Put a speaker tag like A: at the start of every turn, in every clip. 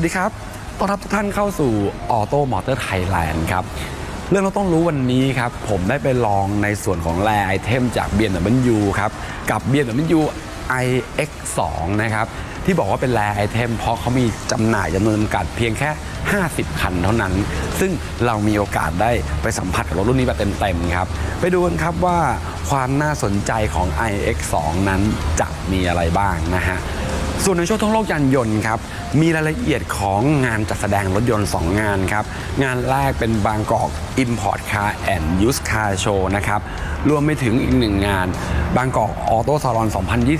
A: วัสดีครับต้อนรับทุกท่านเข้าสู่ออโต้มอเตอร์ไทยแลนด์ครับ เรื่องเราต้องรู้วันนี้ครับ ผมได้ไปลองในส่วนของแรไอเทมจาก BMW ครับ กับ BMW iX2 นะครับ ที่บอกว่าเป็นแรไอเทมเพราะเขามีจำหน่ายจำนวนจำกัดเพียงแค่ 50 คันเท่านั้น ซึ่งเรามีโอกาสได้ไปสัมผัสกับรถรุ่นนี้แบบเต็มๆครับ ไปดูกันครับว่าความน่าสนใจของ iX2 นั้นจะมีอะไรบ้างนะฮะ ส่วนในช่วงท่องโลกยานยนต์ครับมีรายละเอียดของงานจัดแสดงรถยนต์ 2 งานครับงานแรกเป็นบางกอก Import Car and Used Car Show นะครับรวมไปถึงอีกหนึ่งงาน บางกอกออโต้ซาลอน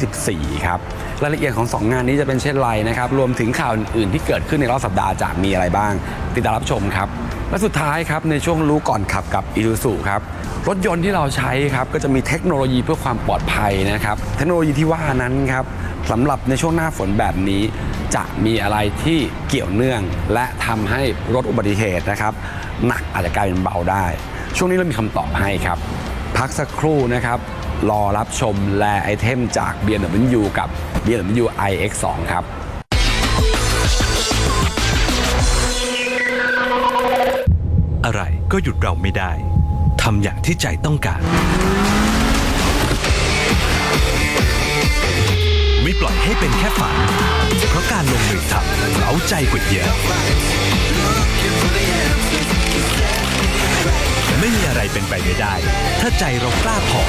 A: 2024 ครับรายละเอียดของ 2 งานนี้จะเป็นเช่นไรนะครับรวมถึงข่าวอื่นๆที่เกิดขึ้นในรอบสัปดาห์จะมีอะไรบ้าง ติดตามรับชมครับและสุดท้ายครับในช่วงรู้ก่อนขับกับ i ู z u ครับรถยนต์ที่เราใช้ครับก็จะมีเทคโนโลยีเพื่อความปลอดภัยนะครับเทคโนโลยีที่ว่านั้นครับ สำหรับในช่วงหน้าฝนแบบนี้ จะมีอะไรที่เกี่ยวเนื่อง และทำให้ลดอุบัติเหตุนะครับ หนักอาจจะกลายเป็นเบาได้ ช่วงนี้เรามีคำตอบให้ครับ พักสักครู่นะครับ รอรับชมแลไอเทมจาก BMW กับ BMW iX2 ครับ
B: อะไรก็หยุดเราไม่ได้ ทำอย่างที่ใจต้องการ ให้เป็นแค่ฝัน เพราะการลงมือทำเร้าใจกว่าเยอะไม่มีอะไรเป็นไปไม่ได้ ถ้าใจเรากล้าพอ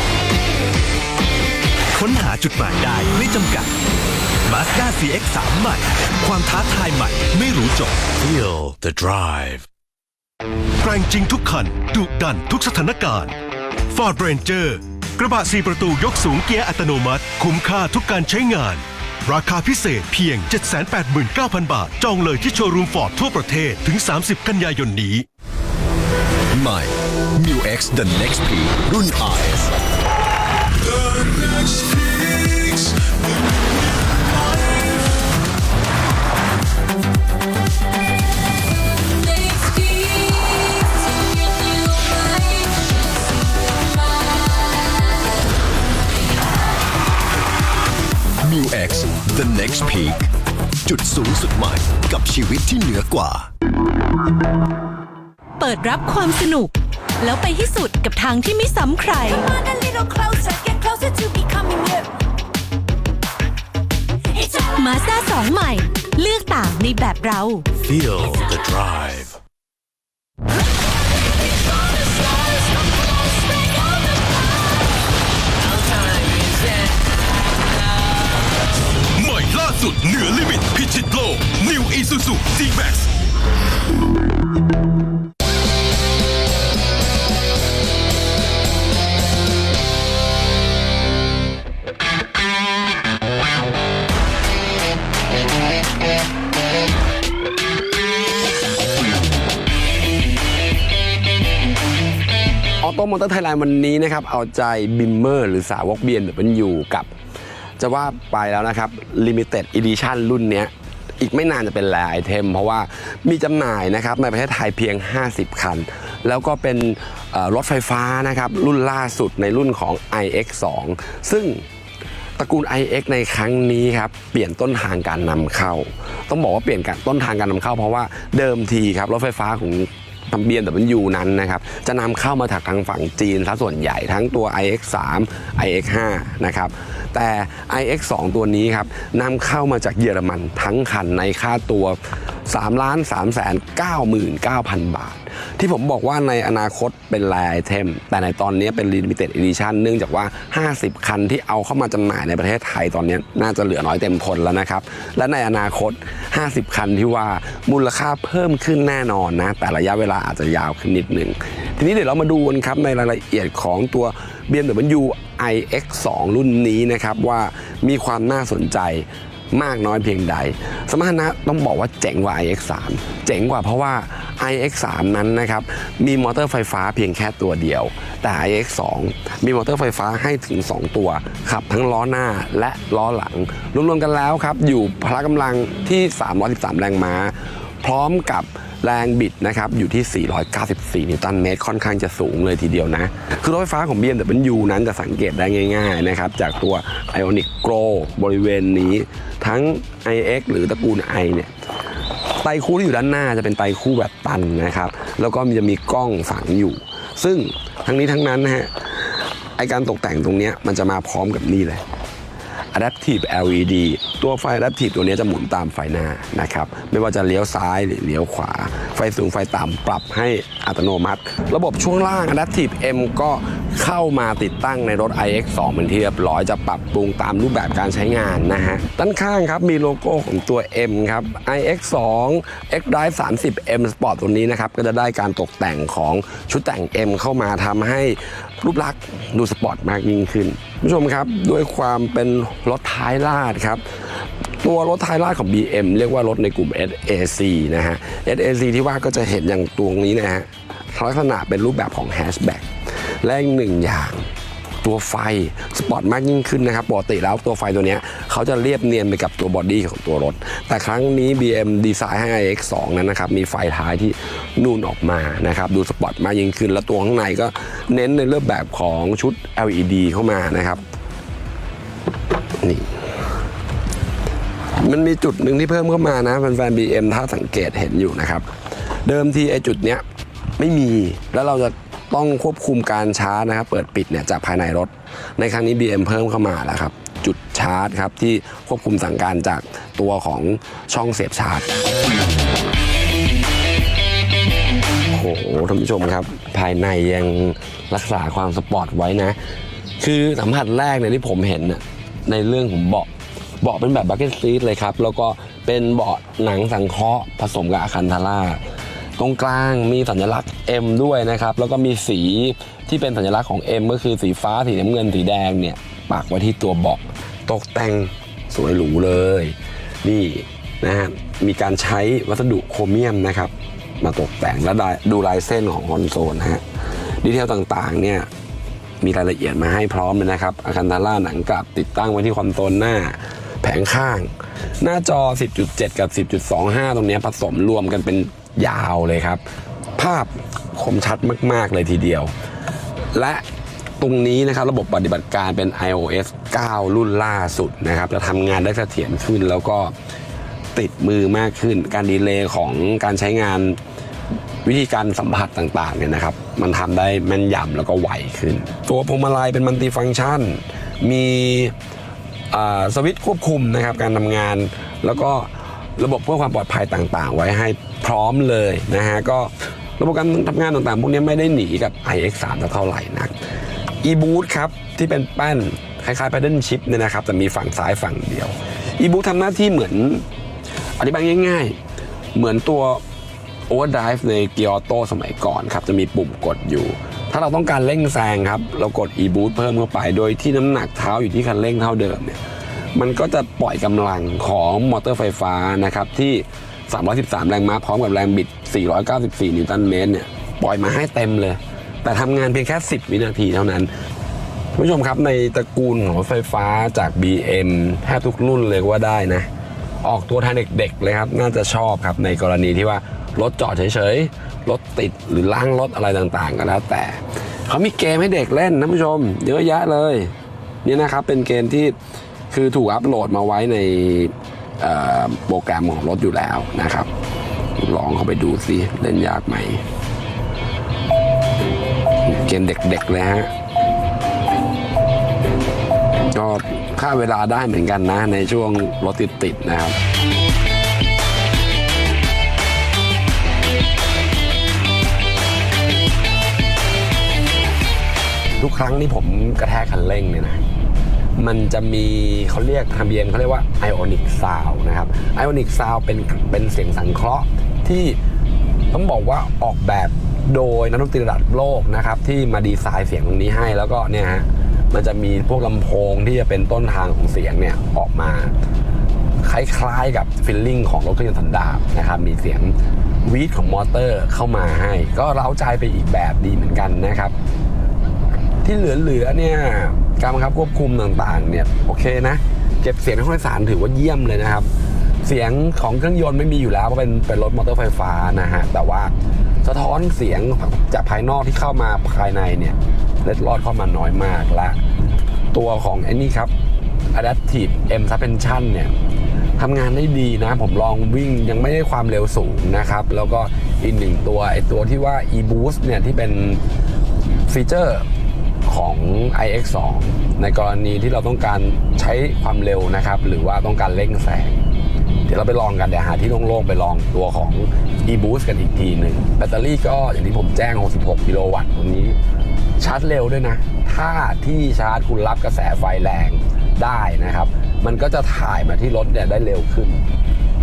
B: ค้นหาจุดหมายได้ไม่จำกัด Mazda CX-3 ใหม่ ความท้าทายใหม่ไม่รู้จบ
C: Feel the drive
D: แกร่งจริงทุกคันดุดันทุกสถานการณ์ Ford Ranger กระบะ4ประตูยกสูงเกียร์อัตโนมัติ คุ้มค่าทุกการใช้งาน ราคาพิเศษเพียง 789,000 บาท จองเลยที่โชว์รูมฟอร์ดทั่วประเทศถึง 30 กันยายนนี้
C: ใหม่ New X The Next Peak รุ่น RS Next Peak จุดสูงสุดใหม่กับชีวิตที่เหนือกว่า
E: เปิดรับความสนุก แล้วไปให้สุดกับทางที่ไม่ซ้ำใคร
F: Come on a little closer, get closer to becoming you. It's all
E: มาสด้าสองใหม่ เลือกต่างในแบบเรา
C: Feel the drive
D: สุดเหนือลิมิตพิชิตโลก New Isuzu G-Max
A: ออโต้มอเตอร์ไทยแลนด์วันนี้นะครับ เอาใจบิมเมอร์หรือสาวกเบียนแบบมันอยู่กับ จะว่าไปแล้วนะครับ Limited Edition รุ่นเนี้ยอีกไม่นานจะเป็นแลไอเทม เพราะว่ามีจำหน่ายนะครับในประเทศไทยเพียง 50 คัน แล้วก็เป็นรถไฟฟ้านะครับ รุ่นล่าสุดในรุ่นของ iX2 ซึ่งตระกูล iX ในครั้งนี้ครับเปลี่ยนต้นทางการนำเข้า ต้องบอกว่าเปลี่ยนการต้นทางการนำเข้า เพราะว่าเดิมทีครับรถไฟฟ้าของ ทำเบียนแต่มันอยู่นั้นนะครับจะนำเข้ามาจากทางฝั่งจีนซะส่วนใหญ่ทั้งตัว iX3 iX5 นะครับแต่ iX2 ตัวนี้ครับนำเข้ามาจากเยอรมันทั้งคันในค่าตัว3ล้าน3แสน99,000 บาท ที่ผมบอกว่าในอนาคตเป็นแลไอเทม แต่ในตอนนี้เป็น Limited Edition เนื่องจากว่า 50 คันที่เอาเข้ามาจำหน่ายในประเทศไทยตอนนี้น่าจะเหลือน้อยเต็มทนแล้วนะครับ และในอนาคต 50 คันที่ว่ามูลค่าเพิ่มขึ้นแน่นอนนะ แต่ระยะเวลาอาจจะยาวขึ้นนิดหนึ่ง ทีนี้เดี๋ยวเรามาดูกันครับในรายละเอียดของตัว BMW iX2 รุ่นนี้นะครับว่ามีความน่าสนใจ มากน้อยเพียงใด สมรรถนะต้องบอกว่าเจ๋งกว่า iX3 เจ๋งกว่าเพราะว่า iX3 นั้นนะครับมีมอเตอร์ไฟฟ้าเพียงแค่ตัวเดียว แต่ iX2 มีมอเตอร์ไฟฟ้าให้ถึง 2 ตัว ขับทั้งล้อหน้าและล้อหลัง รวมๆกันแล้วครับ อยู่พละกำลังที่ 313 แรงม้า พร้อมกับ แรงบิดนะครับอยู่ที่ 494 นิวตันเมตรค่อนข้างจะสูงเลยทีเดียวนะ คือรถไฟฟ้าของ BMW นั้นจะสังเกตได้ง่ายๆนะครับจากตัว Ionic g r o บริเวณนี้ทั้ง iX หรือตระกูล i เนี่ยไตคู่ที่อยู่ด้านหน้าจะเป็นไตคู่แบบตันนะครับ แล้วก็มีจะมีกล้องฝังอยู่ ซึ่งทั้งนี้ทั้งนั้นนะฮะไอการตกแต่งตรงนี้มันจะมาพร้อมกับนี่เลย Adaptive LED ตัวไฟ Adaptive ตัวนี้จะหมุนตามไฟหน้านะครับ ไม่ว่าจะเลี้ยวซ้ายหรือเลี้ยวขวา ไฟสูงไฟต่ำปรับให้อัตโนมัติ ระบบช่วงล่าง Adaptive M ก็เข้ามาติดตั้งในรถ iX 2 เป็นที่เรียบร้อยจะปรับปรุงตามรูปแบบการใช้งานนะฮะ ด้านข้างครับมีโลโก้ของตัว M ครับ iX 2 X Drive 30 M Sport ตัวนี้นะครับ ก็จะได้การตกแต่งของชุดแต่ง M เข้ามาทำให้ รูปลักษณ์ดูสปอร์ตมากยิ่งขึ้นคุณผู้ชมครับด้วยความเป็นรถท้ายลาดครับตัวรถท้ายลาดของ BM เรียกว่ารถในกลุ่ม SAC นะฮะ SAC ที่ว่าก็จะเห็นอย่างตัวนี้นะฮะลักษณะเป็นรูปแบบของแฮชแบ็กและอีกหนึ่งอย่าง ตัวไฟสปอร์ตมากยิ่งขึ้นนะครับปกติแล้วตัวไฟตัวนี้เขาจะเรียบเนียนไปกับตัวบอดี้ของตัวรถ แต่ครั้งนี้ BM ดีไซน์ให้ X2 นั้นนะครับมีไฟท้ายที่นูนออกมานะครับดูสปอร์ตมากยิ่งขึ้น แล้วตัวข้างในก็เน้นในเรื่องแบบของชุด LED เข้ามานะครับนี่มันมีจุดหนึ่งที่เพิ่มเข้ามานะแฟนๆ BM ถ้าสังเกตเห็นอยู่นะครับ เดิมทีไอจุดเนี้ยไม่มีแล้วเราจะ ต้องควบคุมการชาร์จนะครับ เปิดปิดเนี่ยจากภายในรถ ในครั้งนี้ BM เพิ่มเข้ามาแล้วครับ จุดชาร์จครับที่ควบคุมสั่งการจากตัวของช่องเสียบชาร์จโอ้โหท่านผู้ชมครับ ภายในยังรักษาความสปอร์ตไว้นะ คือสัมผัสแรกเนี่ยที่ผมเห็นน่ในเรื่องของเบาะเบาะเป็นแบบบักเก็ตซีทเลยครับ แล้วก็เป็นเบาะหนังสังเคราะห์ผสมกับอาคันทาร่า ตรงกลางมีสัญลักษณ์ M ด้วยนะครับ แล้วก็มีสีที่เป็นสัญลักษณ์ของ M ก็คือสีฟ้าสีน้ำเงินสีแดงเนี่ยปักไว้ที่ตัวเบาะตกแต่งสวยหรูเลย นี่นะฮะมีการใช้วัสดุโครเมียมนะครับ มาตกแต่งและดูลายเส้นของคอนโซลนะฮะดีเทลต่างๆเนี่ยมีรายละเอียดมาให้พร้อมเลยนะครับ อาคันทาร่าหนังกลับติดตั้งไว้ที่คอนโซลหน้า แผงข้าง หน้าจอ 10.7 กับ 10.25 ตรงนี้ผสมรวมกันเป็น ยาวเลยครับ ภาพคมชัดมาก ๆ เลยทีเดียว และตรงนี้นะครับระบบปฏิบัติการเป็น iOS 9 รุ่นล่าสุดนะครับจะทำงานได้เสถียรขึ้นแล้วก็ติดมือมากขึ้น การดีเลย์ของการใช้งานวิธีการสัมผัสต่างๆเนี่ยนะครับ มันทำได้แม่นยำแล้วก็ไวขึ้น ตัวพวงมาลัยเป็นมัลติฟังก์ชัน มีสวิตช์ควบคุมนะครับการทำงาน แล้วก็ระบบเพื่อความปลอดภัยต่างๆ ไว้ให้ พร้อมเลยนะฮะก็ระบบการทำงานต่างๆ พวกนี้ไม่ได้หนีกับ iX 3 เท่าไหร่นัก e-boot ครับ ที่เป็นแป้นคล้ายๆ paddle chip เนี่ยนะครับ แต่มีฝั่งซ้ายฝั่งเดียว e-boot ทำหน้าที่เหมือน อธิบายง่าย ๆ เหมือนตัว overdrive ในเกียร์ออโต้สมัยก่อนครับ จะมีปุ่มกดอยู่ ถ้าเราต้องการเร่งแซงครับ เรากด e-boot เพิ่มเข้าไป โดยที่น้ำหนักเท้าอยู่ที่คันเร่งเท่าเดิมเนี่ยมันก็จะปล่อยกำลังของมอเตอร์ไฟฟ้านะครับที่ 313 แรงม้าพร้อมกับแรงบิด 494 นิวตันเมตรเนี่ยปล่อยมาให้เต็มเลย แต่ทำงานเพียงแค่ 10 วินาทีเท่านั้นคุณผู้ชมครับในตระกูลของรถไฟฟ้าจาก BM แทบทุกรุ่นเลยว่าได้นะ ออกตัวแทนเด็กๆเลยครับ น่าจะชอบครับในกรณีที่ว่ารถจอดเฉยๆ รถติดหรือล้างรถอะไรต่างๆ ก็แล้วแต่ เขามีเกมให้เด็กเล่นนะผู้ชม เยอะแยะเลย นี่นะครับเป็นเกมที่คือถูกอัปโหลดมาไว้ใน โปรแกรมของรถอยู่แล้วนะครับ ลองเข้าไปดูซิเล่นยากไหมเกมเด็กๆเลยฮะก็ค่าเวลาได้เหมือนกันนะ ในช่วงรถติดๆนะครับทุกครั้งที่ผมกระแทกคันเร่งเนี่ยนะ มันจะมีเขาเรียกทะเบียนเขาเรียกว่า Ionic Sound นะครับ Ionic Sound เป็นเป็นเสียงสังเคราะห์ที่ต้องบอกว่าออกแบบโดยนักดนตรีระดับโลกนะครับ ที่มาดีไซน์เสียงตรงนี้ให้แล้วก็เนี่ยฮะมันจะมีพวกลำโพงที่จะเป็นต้นทางของเสียงเนี่ยออกมา คล้ายๆกับฟิลลิ่งของรถเครื่องยนต์สันดาปนะครับ มีเสียงวีดของมอเตอร์เข้ามาให้ ก็เร้าใจไปอีกแบบดีเหมือนกันนะครับ ที่เหลือๆเนี่ยการบังคับควบคุมต่างๆเนี่ยโอเคนะ เก็บเสียงในห้องโดยสารถือว่าเยี่ยมเลยนะครับ เสียงของเครื่องยนต์ไม่มีอยู่แล้วเพราะเป็นเป็นรถมอเตอร์ไฟฟ้านะฮะแต่ว่าสะท้อนเสียงจากภายนอกที่เข้ามาภายในเนี่ยเล็ดลอดเข้ามาน้อยมากและ ตัวของไอ้นี่ครับ Adaptive M Suspension เนี่ยทำงานได้ดีนะ ผมลองวิ่งยังไม่ได้ความเร็วสูงนะครับ แล้วก็อีกหนึ่งตัวไอตัวที่ว่า e-boost เนี่ยที่เป็นฟีเจอร์ ของ iX2 ในกรณีที่เราต้องการใช้ความเร็วนะครับ หรือว่าต้องการเร่งแซงเดี๋ยวเราไปลองกันเดี๋ยวหาที่โล่งๆไปลองตัวของ e-boost กันอีกทีหนึ่งแบตเตอรี่ก็อย่างที่ผมแจ้ง 66 กิโลวัตต์ตัวนี้ ชาร์จเร็วด้วยนะ ถ้าที่ชาร์จคุณรับกระแสไฟแรงได้นะครับ มันก็จะถ่ายมาที่รถเนี่ยได้เร็วขึ้น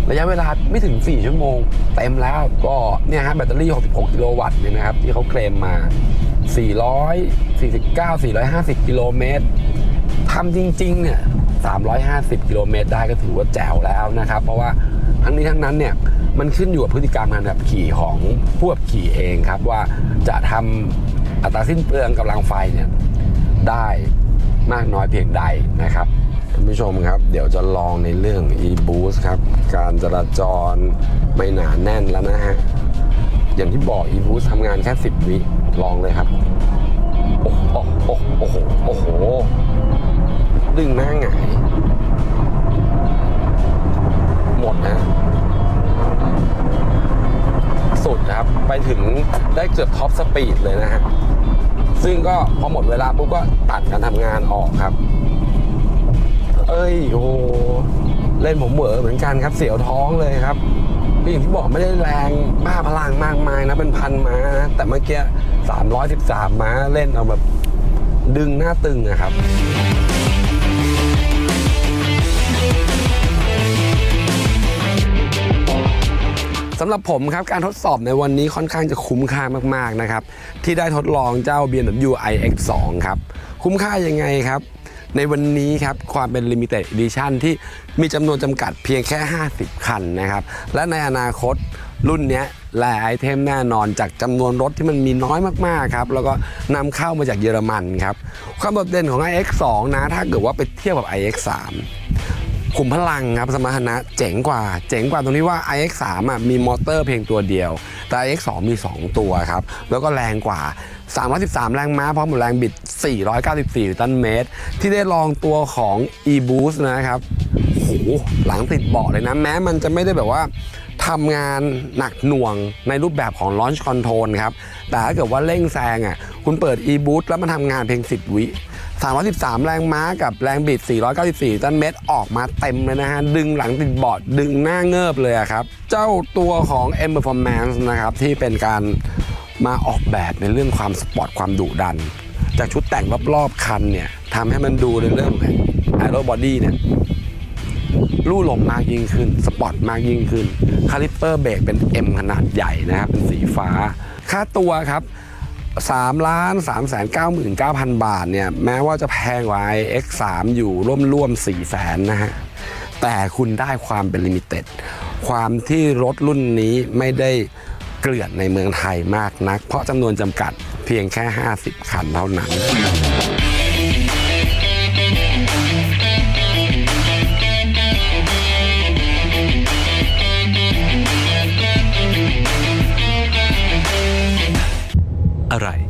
A: ระยะเวลาไม่ถึง 4 ชั่วโมง เต็มแล้วก็เนี่ยฮะแบตเตอรี่ 66 กิโลวัตต์เนี่ยนะครับ ที่เขาเคลมมา 449 450 กิโลเมตรทำจริงๆ เนี่ย 350 กิโลเมตรได้ก็ถือว่าแจ๋วแล้วนะครับ เพราะว่าทั้งนี้ทั้งนั้นเนี่ย มันขึ้นอยู่กับพฤติกรรมการขับขี่ของผู้ขับขี่เองครับว่าจะทำอัตราสิ้นเปลืองกำลังไฟเนี่ย ได้มากน้อยเพียงใดนะครับท่านผู้ชมครับ เดี๋ยวจะลองในเรื่อง e-boost ครับ การจราจรไม่หนาแน่นแล้วนะฮะ อย่างที่บอก e-boost ทำงานแค่ 10 วิ ลองเลยครับ โอ้โหโอ้โหโอ้โห ดึงหน้าหงาย หมดนะ สุดครับ ไปถึงได้เกือบท็อปสปีดเลยนะฮะ ซึ่งก็พอหมดเวลาปุ๊บก็ตัดการทำงานออกครับ เอ้ย โอ้เล่นผมเหวอเหมือนกันครับ เสียวท้องเลยครับ็อย่างที่บอกไม่ได้แรงบ้าพลังมากมายนะเป็นพันม้านะแต่เมื่อกี้313 ม้าเล่นเอาแบบดึงหน้าตึงอะครับสำหรับผมครับการทดสอบในวันนี้ค่อนข้างจะคุ้มค่ามาก ๆ นะครับ ที่ได้ทดลองเจ้า BMW iX2 ครับ คุ้มค่ายังไงครับ ในวันนี้ครับความเป็น Limited Edition ที่มีจำนวนจำกัดเพียงแค่ 50 คันนะครับ และในอนาคตรุ่นนี้ยแลไอเทมแน่นอนจากจำนวนรถที่มันมีน้อยมากๆครับ แล้วก็นำเข้ามาจากเยอรมันครับ ความโดดเด่นของ iX2 นะ ถ้าเกิดว่าไปเทียบกับ iX3 ขุมพลังครับสมรรถนะเจ๋งกว่า เจ๋งกว่าตรงที่ว่า iX3 อะมีมอเตอร์เพียงตัวเดียว แต่ iX2 มี 2 ตัวครับ แล้วก็แรงกว่า 313 แรงม้าพร้อมกับแรงบิด 494 ตันเมตร ที่ได้ลองตัวของ e-boost นะครับโหหลังติดเบาะเลยนะ แม้มันจะไม่ได้แบบว่าทำงานหนักหน่วงในรูปแบบของ launch control ครับ แต่ถ้าเกิดว่าเร่งแซงอะคุณเปิด e-boost แล้วมันทำงานเพียง 10 วิ 313 แรงม้ากับแรงบิด 494 ตันเมตร ออกมาเต็มเลยนะฮะ ดึงหลังติดเบาะดึงหน้าเงิบเลยอะครับ เจ้าตัวของ M Performance นะครับ ที่เป็นการมาออกแบบในเรื่องความสปอร์ตความดุดัน จากชุดแต่งรอบๆคันเนี่ยทำให้มันดูในเรื่องของ Aero Body เนี่ยลู่ลมมากยิ่งขึ้น สปอร์ตมากยิ่งขึ้น คาลิปเปอร์เบรกเป็น M ขนาดใหญ่นะครับ เป็นสีฟ้า ค่าตัวครับ 3ล้าน3 9 9 9 0 0 บาทเนี่ย แม้ว่าจะแพงกว่า X3 อยู่ร่วมร่วม4แสนนะฮะ แต่คุณได้ความเป็นลิมิเต็ด ความที่รถรุ่นนี้ไม่ได้เกลื่อนในเมืองไทยมากนัก เพราะจำนวนจำกัดเพียงแค่ 50 คันเท่านั้น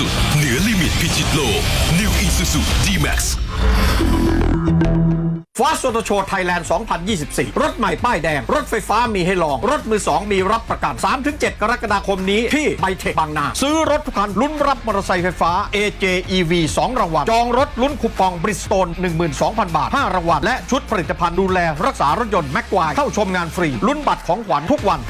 D: สุด เหนือลิมิตพิชิตโลก New Isuzu D-Max
G: ฟาสโตโชว์ไทยแลนด์ 2024 รถใหม่ป้ายแดง รถไฟฟ้ามีให้ลอง รถมือ 2 มีรับประกัน 3-7 กรกฎาคมนี้ ที่ไบเทคบางนา ซื้อรถทุกคัน ลุ้นรับมอเตอร์ไซค์ไฟฟ้า AJ EV 2 รางวัล จองรถลุ้นคูปองบริสโตน 12,000 บาท 5 รางวัล และชุดผลิตภัณฑ์ดูแล รักษารถยนต์แม็กควายเข้าชมงานฟรี ลุ้นบัตรของขวัญทุกวัน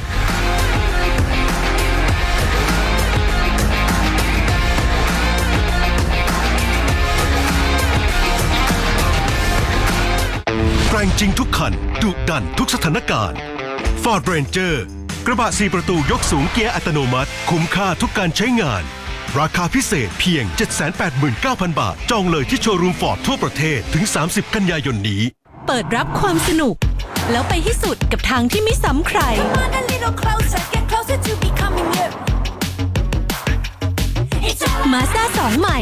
D: ร่งจริงทุกคันดุดันทุกสถานการณ์ Ford Ranger กระบะ 4 ประตูยกสูงเกียร์อัตโนมัติ คุ้มค่าทุกการใช้งาน ราคาพิเศษเพียง 789,000 บาท จองเลยที่โชว์รูมฟอร์ดทั่วประเทศถึง 30 กันยายนนี้
E: เปิดรับความสนุก แล้วไปให้สุดกับทางที่ไม่ซ้ำใคร
F: Come on a little closer, get closer to becoming you. It's all
E: มาสด้าสองใหม่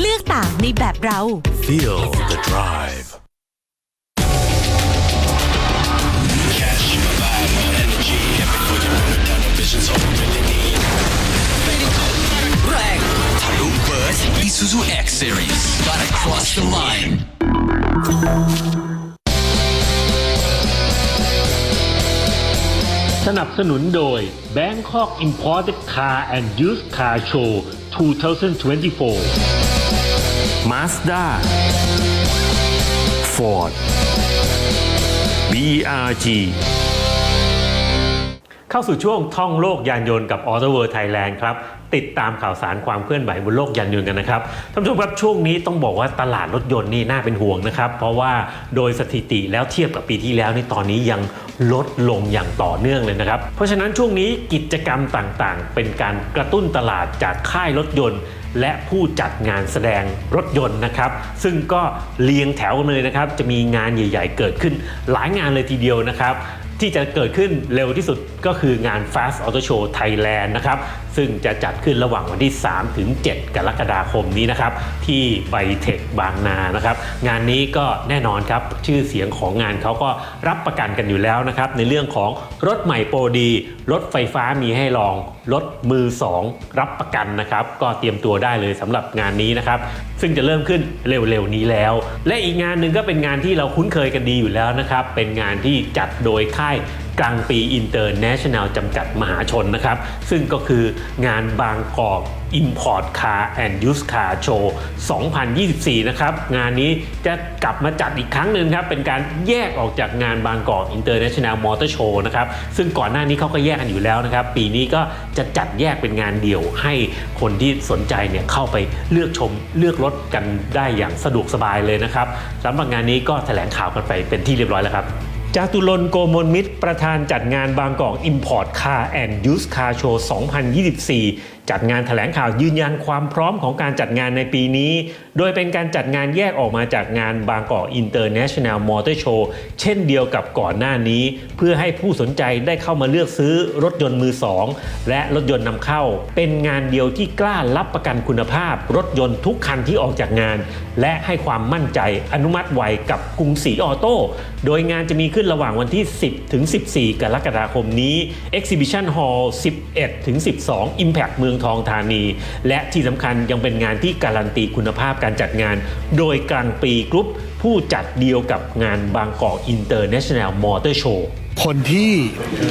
E: เลือกต่างในแบบเรา
C: Feel the drive
H: Isuzu X Series. Gotta cross the line.
I: สนับสนุนโดย Bangkok Imported Car and Used Car Show 2024 Mazda Ford BRG เข้าสู่ช่วงท่องโลกยานยนต์กับ Auto World Thailand ครับติดตามข่าวสารความเคลื่อนไหวบนโลกยานยนต์กันนะครับท่านผู้ชมครับช่วงนี้ต้องบอกว่าตลาดรถยนต์นี่น่าเป็นห่วงนะครับ เพราะว่าโดยสถิติแล้วเทียบกับปีที่แล้วในตอนนี้ยังลดลงอย่างต่อเนื่องเลยนะครับ เพราะฉะนั้นช่วงนี้กิจกรรมต่างๆ เป็นการกระตุ้นตลาดจากค่ายรถยนต์ และผู้จัดงานแสดงรถยนต์นะครับ ซึ่งก็เรียงแถวกันเลยนะครับ จะมีงานใหญ่ ๆ เกิดขึ้นหลายงานเลยทีเดียวนะครับ ที่จะเกิดขึ้นเร็วที่สุดก็คืองาน Fast Auto Show Thailand นะครับ ซึ่งจะจัดขึ้นระหว่างวันที่ 3 ถึง 7 กรกฎาคมนี้นะครับ ที่ไบเทคบางนานะครับ งานนี้ก็แน่นอนครับ ชื่อเสียงของงานเขาก็รับประกันกันอยู่แล้วนะครับ ในเรื่องของรถใหม่โปรดีรถไฟฟ้ามีให้ลอง รถมือ 2 รับประกันนะครับ ก็เตรียมตัวได้เลยสำหรับงานนี้นะครับ ซึ่งจะเริ่มขึ้นเร็วๆนี้แล้ว และอีกงานหนึ่งก็เป็นงานที่เราคุ้นเคยกันดีอยู่แล้วนะครับ เป็นงานที่จัดโดยค่าย กลางปีอินเตอร์เนชั่นแนลจำกัดมหาชนนะครับ ซึ่งก็คืองานบางกอก Import Car and Used Car Show 2024 นะครับ งานนี้จะกลับมาจัดอีกครั้งหนึ่งครับ เป็นการแยกออกจากงานบางกอก International Motor Show นะครับ ซึ่งก่อนหน้านี้เขาก็แยกกันอยู่แล้วนะครับ ปีนี้ก็จะจัดแยกเป็นงานเดี่ยว ให้คนที่สนใจเนี่ยเข้าไปเลือกชมเลือกรถกันได้อย่างสะดวกสบายเลยนะครับสำหรับงานนี้ก็แถลงข่าวกันไปเป็นที่เรียบร้อยแล้วครับ จาตุรนโกมลมิตรประธานจัดงานบางกอก Import Car and Used Car Show 2024 จัดงานแถลงข่าวยืนยันความพร้อมของการจัดงานในปีนี้ โดยเป็นการจัดงานแยกออกมาจากงานบางกอก International Motor Show เช่นเดียวกับก่อนหน้านี้ เพื่อให้ผู้สนใจได้เข้ามาเลือกซื้อรถยนต์มือสองและรถยนต์นำเข้า เป็นงานเดียวที่กล้ารับประกันคุณภาพ รถยนต์ทุกคันที่ออกจากงาน และให้ความมั่นใจอนุมัติไวกับกรุงศรีออโต้โดยงานจะมีขึ้นระหว่างวันที่ 10 ถึง 14 กรกฎาคมนี้ Exhibition Hall 11 ถึง 12 Impact เมืองทองธานี และที่สำคัญยังเป็นงานที่การันตีคุณภาพการจัดงาน โดยกลางปีกรุ๊ปผู้จัดเดียวกับงานบางกอกอินเตอร์เนชั่นแนลมอเตอร์โชว์
J: คนที่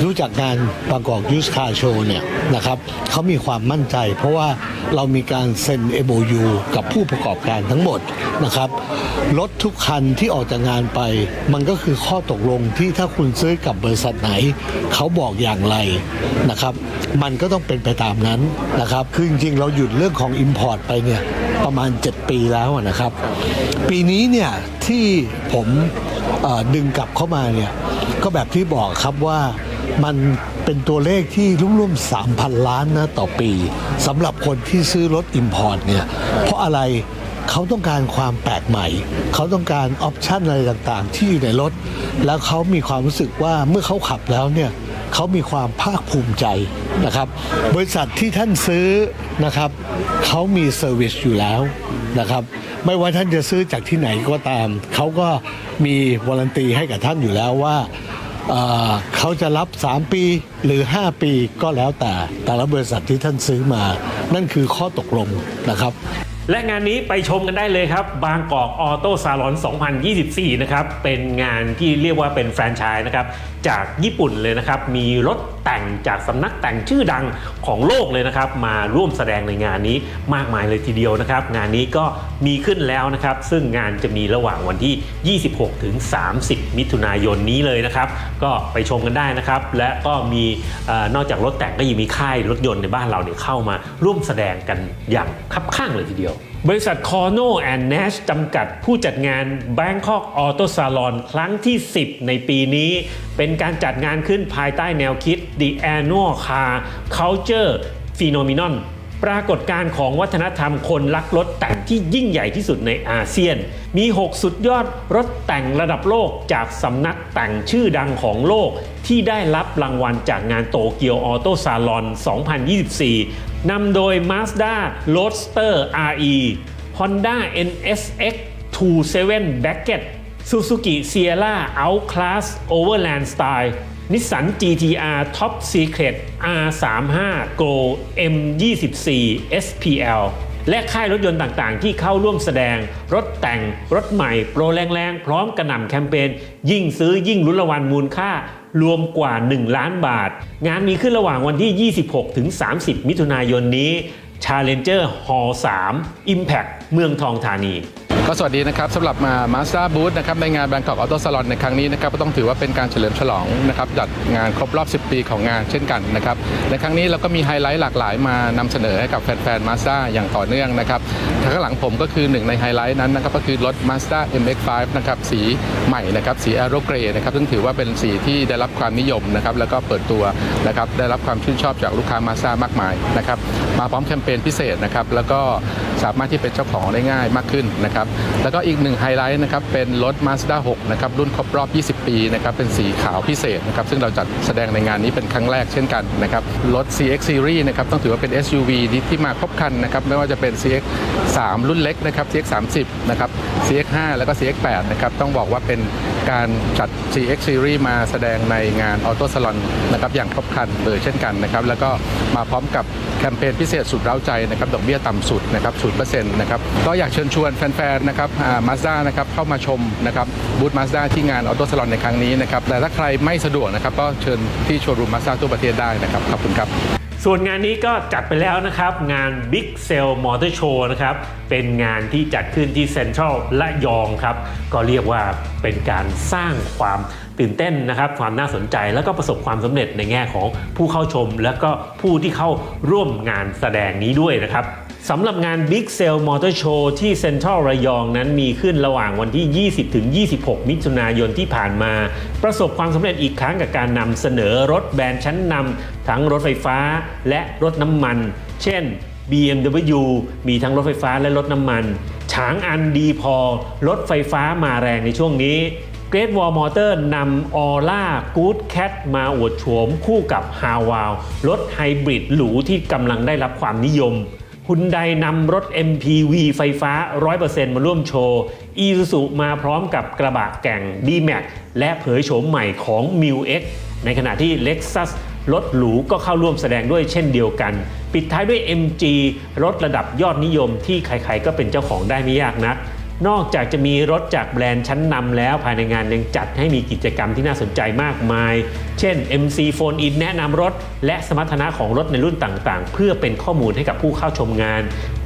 J: รู้จักงานบางกอกยูสคาโชเนี่ยนะครับเขามีความมั่นใจ เพราะว่าเรามีการเซ็น MOU กับผู้ประกอบการทั้งหมดนะครับรถทุกคันที่ออกจากงานไป มันก็คือข้อตกลงที่ถ้าคุณซื้อกับบริษัทไหน เขาบอกอย่างไรนะครับ มันก็ต้องเป็นไปตามนั้นนะครับ คือจริงๆ เราหยุดเรื่องของ Import ไปเนี่ยประมาณ 7 ปีแล้วนะครับ ปีนี้เนี่ยที่ผมดึงกลับเข้ามาเนี่ยก็แบบที่บอกครับว่ามันเป็นตัวเลขที่ร่วมๆ3,000 ล้านนะต่อปีสำหรับคนที่ซื้อรถ Import เนี่ย เพราะอะไรเขาต้องการความแปลกใหม่ เขาต้องการออปชันอะไรต่างๆ ที่อยู่ในรถ แล้วเขามีความรู้สึกว่าเมื่อเขาขับแล้วเนี่ย เขามีความภาคภูมิใจนะครับ บริษัทที่ท่านซื้อนะครับเขามีเซอร์วิสอยู่แล้วนะครับไม่ว่าท่านจะซื้อจากที่ไหนก็ตาม เขาก็มีวารันตีให้กับท่านอยู่แล้วว่าเอ่อเขาจะรับ 3 ปีหรือ 5 ปีก็แล้วแต่แต่ละบริษัทที่ท่านซื้อมา นั่นคือข้อตกลงนะครับ
I: และงานนี้ไปชมกันได้เลยครับ บางกอกออโต้ซาลอน 2024 นะครับ เป็นงานที่เรียกว่าเป็นแฟรนไชส์นะครับ จากญี่ปุ่นเลยนะครับ มีรถ แต่งจากสำนักแต่งชื่อดังของโลกเลยนะครับ มาร่วมแสดงในงานนี้มากมายเลยทีเดียวนะครับ งานนี้ก็มีขึ้นแล้วนะครับ ซึ่งงานจะมีระหว่างวันที่ 26 ถึง 30 มิถุนายนนี้เลยนะครับ ก็ไปชมกันได้นะครับ และก็มีอนอกจากรถแต่งก็ยังมีค่ายรถยนต์ในบ้านเราเนี่ยเข้ามาร่วมแสดงกันอย่างคับข้างเลยทีเดียว บริษัท Corno and Nash จำกัดผู้จัดงาน Bangkok Auto Salon ครั้งที่ 10 ในปีนี้ เป็นการจัดงานขึ้นภายใต้แนวคิด The Annual Car Culture Phenomenon ปรากฏการณ์ของวัฒนธรรมคนรักรถแต่งที่ยิ่งใหญ่ที่สุดในอาเซียน มี 6 สุดยอดรถแต่งระดับโลกจากสำนักแต่งชื่อดังของโลก ที่ได้รับรางวัลจากงานโตเกียวออโตซาลอน 2024 นำโดย Mazda Roadster RE Honda NSX 27 Bracket Suzuki Sierra Outclass Overland Style นิสสัน GTR Top Secret R35 Go M24 SPL และค่ายรถยนต์ต่างๆ ที่เข้าร่วมแสดง รถแต่ง รถใหม่ โปรแรงๆ พร้อมกระหน่ำแคมเปญยิ่งซื้อยิ่งลุ้นรางวัลมูลค่ารวมกว่า 1 ล้านบาท งานมีขึ้นระหว่างวันที่ 26 ถึง 30 มิถุนายนนี้ Challenger Hall 3 Impact เมืองทองธานี
K: ก็สวัสดีนะครับสำหรับมา Mazda Booth นะครับในงาน Bangkok Auto Salon ในครั้งนี้นะครับก็ต้องถือว่าเป็นการเฉลิมฉลองนะครับจัดงานครบรอบ 10 ปีของงานเช่นกันนะครับในครั้งนี้เราก็มีไฮไลท์หลากหลายมานำเสนอให้กับแฟนๆ Mazda อย่างต่อเนื่องนะครับทางข้างหลังผมก็คือหนึ่งในไฮไลท์นั้นนะครับก็คือรถ Mazda MX-5 นะครับสีใหม่นะครับสี Aero Grey นะครับซึ่งถือว่าเป็นสีที่ได้รับความนิยมนะครับแล้วก็เปิดตัวนะครับได้รับความชื่นชอบจากลูกค้า Mazda มากมายนะครับมาพร้อมแคมเปญพิเศษนะครับแล้วก็สามารถที่เป็นเจ้าของได้ง่ายมากขึ้นนะครับแล้วก็อีกหนึ่งไฮไลท์นะครับเป็นรถ Mazda 6นะครับรุ่นครบรอบ 20 ปีนะครับเป็นสีขาวพิเศษนะครับซึ่งเราจัดแสดงในงานนี้เป็นครั้งแรกเช่นกันนะครับรถ CX Series นะครับต้องถือว่าเป็น SUV ที่ที่มาครบคันนะครับไม่ว่าจะเป็น CX 3 รุ่นเล็กนะครับ CX 30นะครับ CX 5แล้วก็ CX 8นะครับต้องบอกว่าเป็นการจัด CX Series มาแสดงในงาน Auto Salon นะครับอย่างครบคันเลยเช่นกันนะครับแล้วก็มาพร้อมกับแคมเปญพิเศษสุดเร้าใจนะครับดอกเบี้ยต่ำสุดนะครับ0%นะครับก็อยากเชิญชวนแฟนนะครับมาสด้านะครับเข้ามาชมนะครับบูธมาสด้าที่งานออโต้สลอนในครั้งนี้นะครับแต่ถ้าใครไม่สะดวกนะครับก็เชิญที่โชว์รูมมาสด้าทั่วประเทศได้นะครับขอบคุณครับ
I: ส่วนงานนี้ก็จัดไปแล้วนะครับ งาน Big Sale Motor Show นะครับ เป็นงานที่จัดขึ้นที่เซ็นทรัลละยองครับ ก็เรียกว่าเป็นการสร้างความตื่นเต้นนะครับ ความน่าสนใจแล้วก็ประสบความสำเร็จในแง่ของผู้เข้าชม และก็ผู้ที่เข้าร่วมงานแสดงนี้ด้วยนะครับ สำหรับงาน Big Sale Motor Show ที่เซ็นทรัลระยองนั้นมีขึ้นระหว่างวันที่ 20 ถึง 26 มิถุนายนที่ผ่านมา ประสบความสำเร็จอีกครั้งกับการนำเสนอรถแบรนด์ชั้นนำทั้งรถไฟฟ้าและรถน้ำมัน เช่น BMW มีทั้งรถไฟฟ้าและรถน้ำมันฉางอันดีพอ รถไฟฟ้ามาแรงในช่วงนี้เกร t วอลมอเตอร์นำออร่ากู๊ดแคทมาอวดโฉมคู่กับฮาวาวรถไฮบริดหรูที่กำลังได้รับความนิยมุนไดนำรถ MPV ไฟฟ้า 100%มาร่วมโชว์ อีซูซูมาพร้อมกับกระบะแก่ง D-Max และเผยโฉมใหม่ของ m ิ X ในขณะที่ Lexus รถหรูก็เข้าร่วมแสดงด้วยเช่นเดียวกัน ปิดท้ายด้วย MG รถระดับยอดนิยมที่ใครๆก็เป็นเจ้าของได้ไม่ยากนัก นอกจากจะมีรถจากแบรนด์ชั้นนำแล้วภายในงานยังจัดให้มีกิจกรรมที่น่าสนใจมากมาย เช่น MC Phone In แนะนำรถ และสมรรถนะของรถในรุ่นต่างๆ เพื่อเป็นข้อมูลให้กับผู้เข้าชมงาน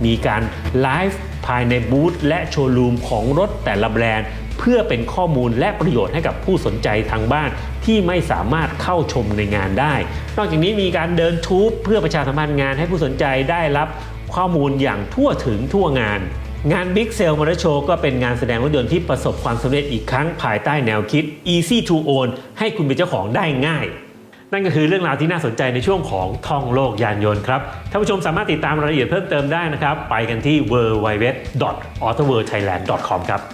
I: มีการไลฟ์ภายในบูธและโชว์รูมของรถแต่ละแบรนด์เพื่อเป็นข้อมูลและประโยชน์ให้กับผู้สนใจทางบ้านที่ไม่สามารถเข้าชมในงานได้ นอกจากนี้มีการเดินทูบเพื่อประชาสัมพันธ์งานให้ผู้สนใจได้รับข้อมูลอย่างทั่วถึงทั่วงาน งาน Big Sale Motor Show ก็เป็นงานแสดงรถยนต์ที่ประสบความสำเร็จอีกครั้งภายใต้แนวคิด Easy to Own ให้คุณเป็นเจ้าของได้ง่าย นั่นก็คือเรื่องราวที่น่าสนใจในช่วงของท่องโลกยานยนต์ครับท่านผู้ชมสามารถติดตามรายละเอียดเพิ่มเติมได้นะครับ ไปกันที่ www.autoworldthailand.com ครับสนับ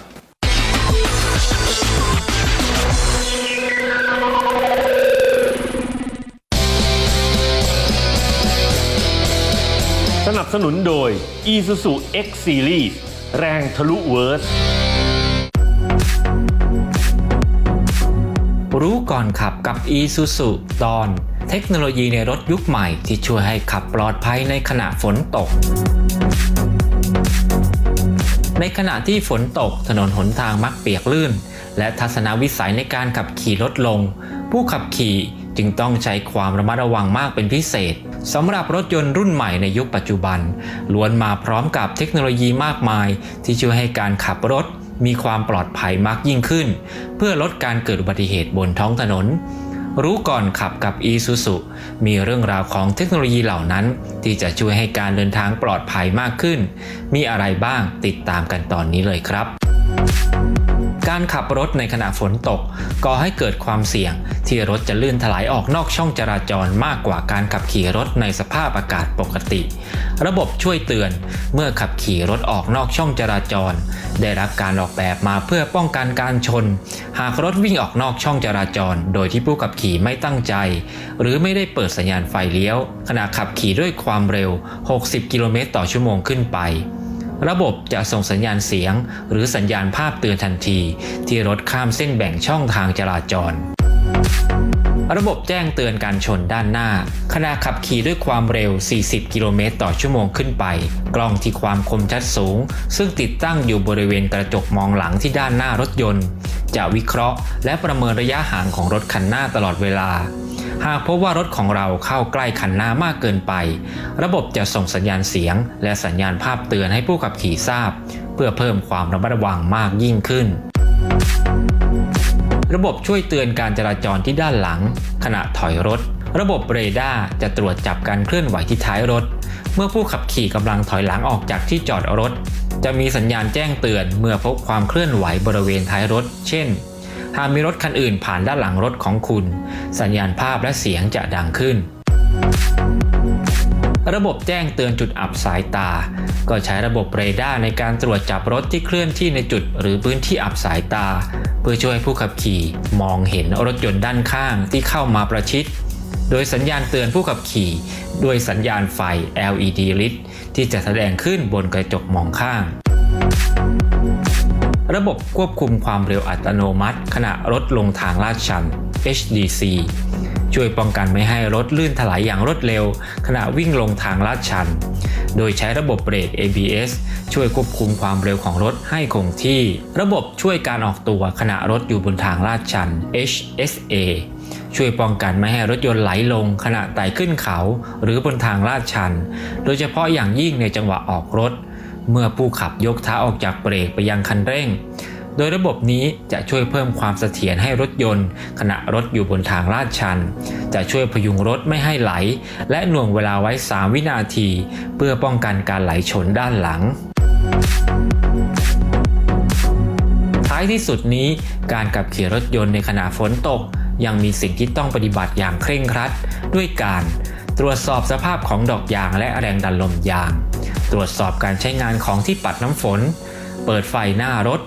I: สนุนโดย Isuzu X Series แรงทะลุเวิร์ส
L: รู้ก่อนขับกับ Isuzu ตอน เทคโนโลยีในรถยุคใหม่ที่ช่วยให้ขับปลอดภัยในขณะฝนตก ในขณะที่ฝนตกถนนหนทางมักเปียกลื่น และทัศนวิสัยในการขับขี่ลดลง ผู้ขับขี่จึงต้องใช้ความระมัดระวังมากเป็นพิเศษ สำหรับรถยนต์รุ่นใหม่ในยุคปัจจุบัน ล้วนมาพร้อมกับเทคโนโลยีมากมาย ที่ช่วยให้การขับรถมีความปลอดภัยมากยิ่งขึ้น เพื่อลดการเกิดอุบัติเหตุบนท้องถนน รู้ก่อนขับกับ Isuzu มีเรื่องราวของเทคโนโลยีเหล่านั้น ที่จะช่วยให้การเดินทางปลอดภัยมากขึ้น มีอะไรบ้างติดตามกันตอนนี้เลยครับ การขับรถในขณะฝนตกก่อให้เกิดความเสี่ยง ที่รถจะลื่นถลายออกนอกช่องจราจรมากกว่าการขับขี่รถในสภาพอากาศปกติ ระบบช่วยเตือนเมื่อขับขี่รถออกนอกช่องจราจร ได้รับการออกแบบมาเพื่อป้องกันการชน หากรถวิ่งออกนอกช่องจราจร โดยที่ผู้ขับขี่ไม่ตั้งใจ หรือไม่ได้เปิดสัญญาณไฟเลี้ยว ขณะขับขี่ด้วยความเร็ว 60 กิโลเมตรต่อชั่วโมงขึ้นไป ระบบจะส่งสัญญาณเสียง หรือสัญญาณภาพเตือนทันที ที่รถข้ามเส้นแบ่งช่องทางจราจรระบบแจ้งเตือนการชนด้านหน้า ขณะขับขี่ด้วยความเร็ว 40 กิโลเมตรต่อชั่วโมงขึ้นไป กล้องที่ความคมชัดสูง ซึ่งติดตั้งอยู่บริเวณกระจกมองหลังที่ด้านหน้ารถยนต์ จะวิเคราะห์ และประเมินระยะห่างของรถคันหน้าตลอดเวลา หากพบว่ารถของเราเข้าใกล้คันหน้ามากเกินไป ระบบจะส่งสัญญาณเสียง และสัญญาณภาพเตือนให้ผู้ขับขี่ทราบ เพื่อเพิ่มความระมัดระวังมากยิ่งขึ้น ระบบช่วยเตือนการจราจรที่ด้านหลัง ขณะถอยรถ ระบบเรดาร์จะตรวจจับการเคลื่อนไหวที่ท้ายรถ เมื่อผู้ขับขี่กำลังถอยหลังออกจากที่จอดรถ จะมีสัญญาณแจ้งเตือนเมื่อพบความเคลื่อนไหวบริเวณท้ายรถ เช่น หากมีรถคันอื่นผ่านด้านหลังรถของคุณ สัญญาณภาพและเสียงจะดังขึ้น ระบบแจ้งเตือนจุดอับสายตา ก็ใช้ระบบเรดาร์ในการตรวจจับรถที่เคลื่อนที่ในจุดหรือพื้นที่อับสายตา เพื่อช่วยผู้ขับขี่มองเห็นรถยนต์ด้านข้างที่เข้ามาประชิดโดยสัญญาณเตือนผู้ขับขี่ ด้วยสัญญาณไฟ LED ลิดที่จะแสดงขึ้นบนกระจกมองข้าง ระบบควบคุมความเร็วอัตโนมัติ ขณะรถลงทางลาดชัน HDC ช่วยป้องกันไม่ให้รถลื่นถลายอย่างรวดเร็ว ขณะวิ่งลงทางลาดชัน โดยใช้ระบบเบรก ABS ช่วยควบคุมความเร็วของรถให้คงที่ ระบบช่วยการออกตัวขณะรถอยู่บนทางลาดชัน HSA ช่วยป้องกันไม่ให้รถยนต์ไหลลงขณะไต่ขึ้นเขา หรือบนทางลาดชัน โดยเฉพาะอย่างยิ่งในจังหวะออกรถ เมื่อผู้ขับยกเท้าออกจากเบรกไปยังคันเร่ง โดยระบบนี้จะช่วยเพิ่มความเสถียรให้รถยนต์ ขณะรถอยู่บนทางลาดชัน จะช่วยพยุงรถไม่ให้ไหล และหน่วงเวลาไว้ 3 วินาที เพื่อป้องกันการไหลชนด้านหลังท้ายที่สุดนี้การขับขี่รถยนต์ในขณะฝนตก ยังมีสิ่งที่ต้องปฏิบัติอย่างเคร่งครัด ด้วยการ รวจสอบสภาพของดอกยางและแรงดันลมยาง ตรวจสอบการใช้งานของที่ปัดน้ำฝน เปิดไฟหน้ารถ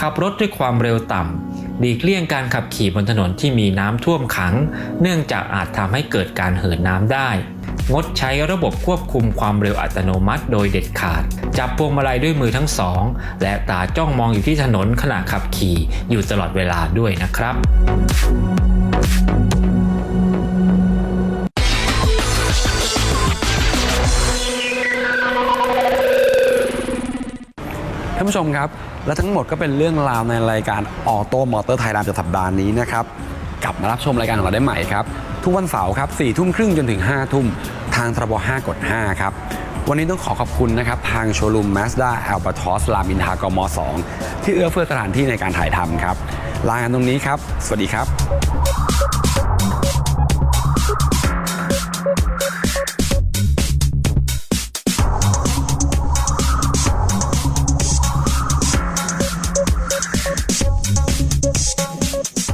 L: ขับรถด้วยความเร็วต่ำหลีกเลี่ยงการขับขี่บนถนนที่มีน้ำท่วมขัง เนื่องจากอาจทำให้เกิดการเหินน้ำได้ งดใช้ระบบควบคุมความเร็วอัตโนมัติ โดยเด็ดขาด จับพวงมาลัยด้วยมือทั้งสอง และตาจ้องมองอยู่ที่ถนนขณะขับขี่อยู่ตลอดเวลาด้วยนะครับา
A: นผู้ชมครับ และทั้งหมดก็เป็นเรื่องราวในรายการออโต้มอเตอร์ไทยแลนด์จากสัปดาห์นี้นะครับ กลับมารับชมรายการของเราได้ใหม่ครับ ทุกวันเสาร์ครับ4ี่ทุ่มครึ่งจนถึง5ทุ่มทางทรบ5กด5ครับ วันนี้ต้องขอขอบคุณนะครับ ทางโชว์รูม Mazda a l b a t o s รามินทากม 2 ที่เอื้อเฟื้อสถานที่ในการถ่ายทำครับ ลากันตรงนี้ครับ สวัสดีครับ